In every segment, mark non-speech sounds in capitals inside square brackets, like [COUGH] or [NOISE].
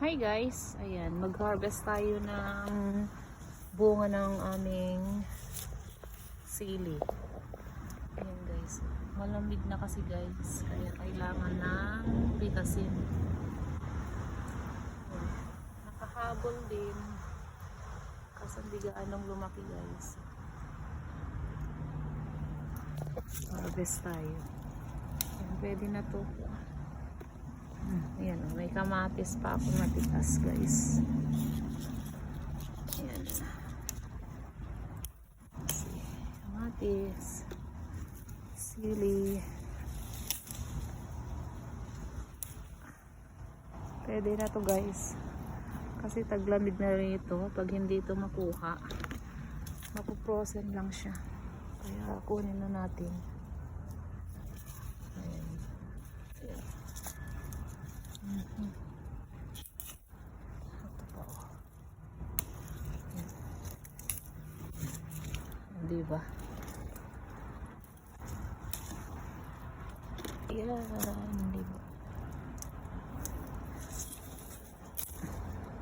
Hi guys, ayan, mag-harvest tayo ng bunga ng aming sili. Ayan guys, malamig na kasi guys, kaya kailangan ng pitasin. Nakahabol din, kasi hindi gaanong lumaki guys. Harvest tayo. Ayan, pwede na to. May kamatis pa ako matitas guys. Ayan. Kamatis. Sili. Pwede na to guys. Kasi taglamig na rin ito. Pag hindi ito makuha, mapuprosen lang siya. Kaya kunin na natin. Ayan. Ayan. Mhm. Ito pa oh. Ayan. Di ba? Yan, di ba?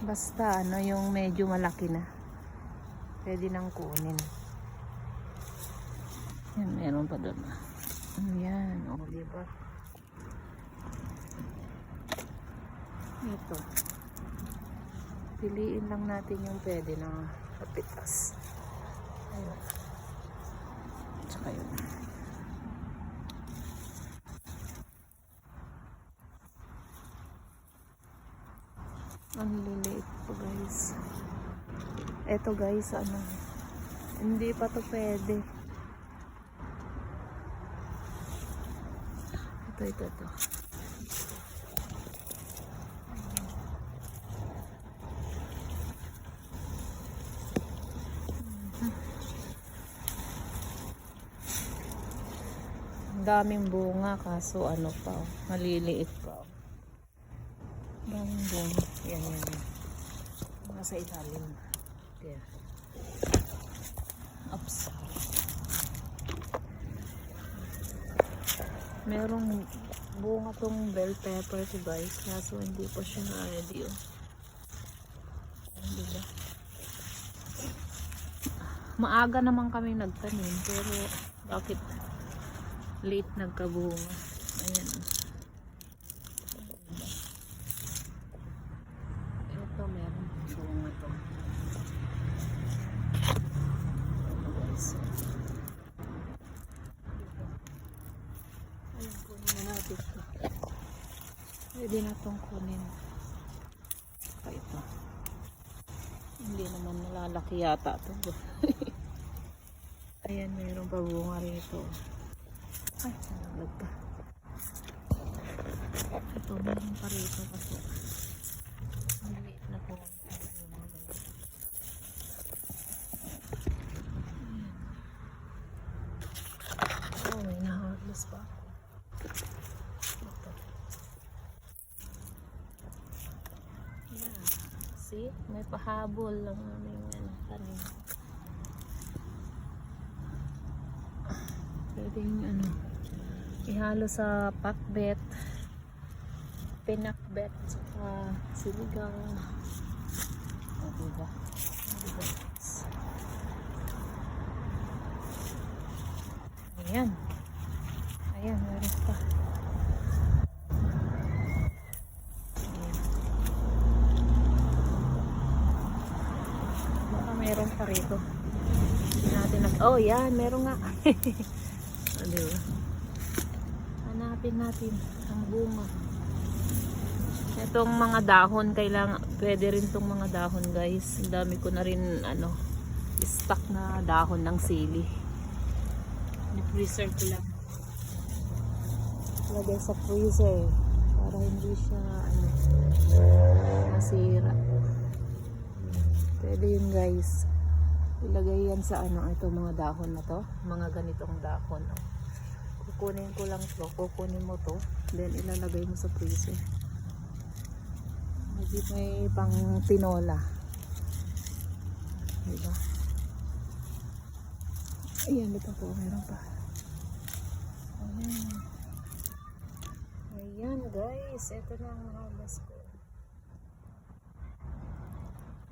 Basta ano yung medyo malaki na. Pwede nang kunin. Yan, meron pa doon. Yan, o, di ba? Ito. Piliin lang natin yung pwede na kapitas. Ang liliit po guys. Ito guys, ano. Hindi pa to pwede. Ito, ito, ito. Daming bunga kaso ano pa, maliliit pa. Bunga. Yan, yan, yan. Nasa ilalim. There. Ups. Merong bunga tong bell pepper to guys, kaso hindi pa siya na-ready oh. Hindi ba? Maaga naman kami nagtanim, pero bakit late nagkabunga. Ayan. Ito meron bunga to. Ito guys. Ayun, kunin na natin ito. Pwede na itong kunin. Saka ito. Hindi naman nalalaki yata ito. [LAUGHS] Ayan, mayroon pa bunga rito. Ay, nalaglag pa. Ito, meron pa rito kasi. Maliit na po. ang bunga, guys. Ayan. Oh, may naharvest pa ako. Ito. Yeah. See? May pahabol lang aming ano, tanim. Pwede yung ano, ihalo sa pakbet, pinakbet, saka siligang. O, diba? O, diba? Ayan. Ayan, meron pa. Ayan. Baka meron pa rito. Natin nag... Oh, yan. Meron nga. [LAUGHS] o, diba? Hanapin natin ang bunga. Itong mga dahon, kailangan, pwede rin tong mga dahon guys. Ang dami ko na rin, ano, stock na dahon ng sili. Ni-freezer ko lang. Lagay sa freezer. Para hindi siya, ano, masira. Pwede yun guys. Ilagay yan sa ano, ito mga dahon na to. Mga ganitong dahon. oh. Kukunin ko lang to. Kukunin mo to. Then ilalagay mo sa freezer. Hindi may pang tinola. Diba? Ayan, ito po. Meron pa. Ayan. Ayan guys. Ito na ang harvest ko.